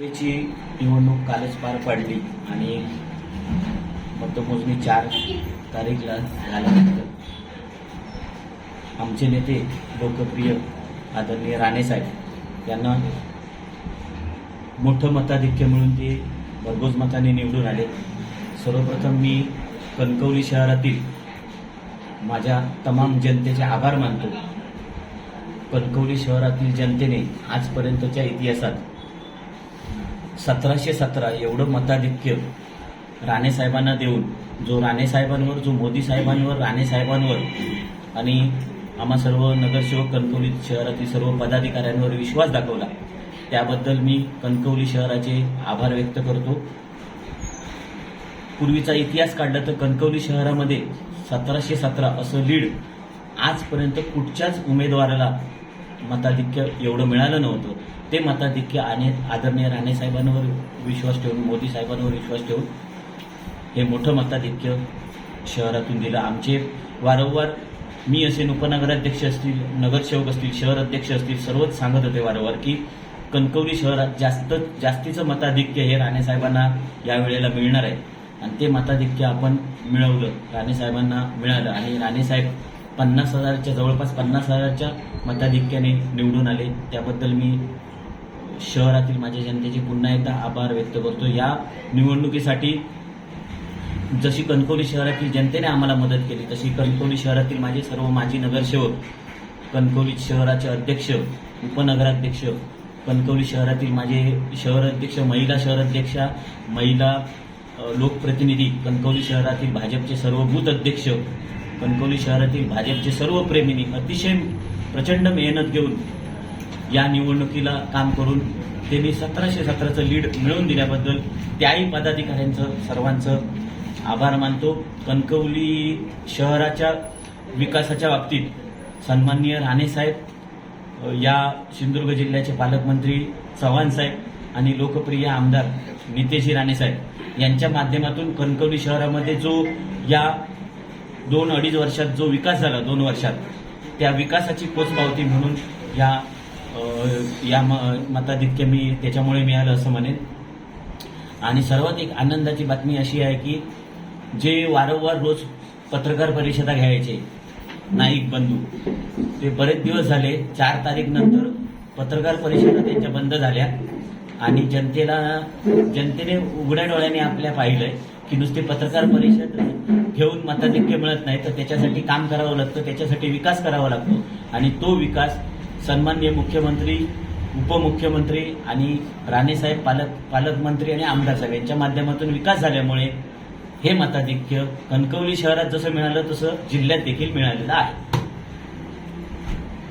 लोकसभेची निवडणूक कालच पार पडली आणि मतमोजणी चार तारीखला झाल्यानंतर आमचे नेते लोकप्रिय आदरणीय राणेसाहेब यांना मोठं मताधिक्य मिळून ते भरघोस मताने निवडून आले. सर्वप्रथम मी कणकवली शहरातील माझ्या तमाम जनतेचे आभार मानतो. कणकवली शहरातील जनतेने आजपर्यंतच्या इतिहासात सतराशे सतरा एवढं मताधिक्य राणेसाहेबांना देऊन जो राणेसाहेबांवर जो मोदी साहेबांवर राणेसाहेबांवर आणि आम्हा सर्व नगरसेवक कणकवली शहरातील सर्व पदाधिकाऱ्यांवर विश्वास दाखवला त्याबद्दल मी कणकवली शहराचे आभार व्यक्त करतो. पूर्वीचा इतिहास काढला तर कणकवली शहरामध्ये सतराशे सतरा असं लीड आजपर्यंत कुठच्याच उमेदवाराला मताधिक्य एवढं मिळालं नव्हतं. ते मताधिक्य आणि आदरणीय राणेसाहेबांवर विश्वास ठेवून मोदी साहेबांवर विश्वास ठेवून हे मोठं मताधिक्य शहरातून दिलं. आमचे वारंवार मी असे उपनगराध्यक्ष असतील नगरसेवक असतील शहर अध्यक्ष असतील सर्वच सांगत होते वारंवार की कणकवली शहरात जास्त जास्तीचं मताधिक्य हे राणेसाहेबांना यावेळेला मिळणार आहे. आणि ते मताधिक्य आपण मिळवलं राणेसाहेबांना मिळालं. आणि राणेसाहेब पन्नास हजारच्या जवळपास पन्नास हजारच्या मताधिक्याने निवडून आले. त्याबद्दल मी शहरातील माझ्या जनतेचे पुन्हा एकदा आभार व्यक्त करतो. या निवडणुकीसाठी जशी कणकवली शहरातील जनतेने आम्हाला मदत केली तशी कणकवली शहरातील माझे सर्व माजी नगरसेवक कणकवली शहराचे अध्यक्ष उपनगराध्यक्ष कणकवली शहरातील माझे शहर अध्यक्ष महिला शहर अध्यक्षा महिला लोकप्रतिनिधी कणकवली शहरातील भाजपचे सर्व बूथ अध्यक्ष कणकवली शहरातील भाजपचे सर्व प्रेमीनी अतिशय प्रचंड मेहनत घेऊन या निवडणुकीला काम करून त्यांनी सतराशे सतराचं लीड मिळवून दिल्याबद्दल त्याही पदाधिकाऱ्यांचं सर्वांचं आभार मानतो. कणकवली शहराच्या विकासाच्या बाबतीत सन्माननीय राणेसाहेब या सिंधुदुर्ग जिल्ह्याचे पालकमंत्री चव्हाण साहेब आणि लोकप्रिय आमदार नितेशजी राणेसाहेब यांच्या माध्यमातून कणकवली शहरामध्ये जो या दोन अडीच वर्षात जो विकास झाला दोन वर्षात त्या विकासाची पोचपावती म्हणून या या म- मताधिक्य मी त्याच्यामुळे मिळालं असं म्हणेन. आणि सर्वात एक आनंदाची बातमी अशी आहे की जे वारंवार रोज पत्रकार परिषदा घ्यायचे नाईक बंधू ते बरेच दिवस झाले चार तारीख नंतर पत्रकार परिषदा त्यांच्या बंद झाल्या. आणि जनतेला जनतेने उघड्या डोळ्याने आपल्या पाहिलंय की नुसते पत्रकार परिषद घेऊन मताधिक्य मिळत नाही तर त्याच्यासाठी काम करावं लागतं त्याच्यासाठी विकास करावा लागतो. आणि तो विकास सन्माननीय मुख्यमंत्री उपमुख्यमंत्री आणि राणेसाहेब पालक पालकमंत्री आणि आमदार साहेब यांच्या माध्यमातून विकास झाल्यामुळे हे मताधिक्य कणकवली शहरात जसं मिळालं तसं जिल्ह्यात देखील मिळालेलं आहे.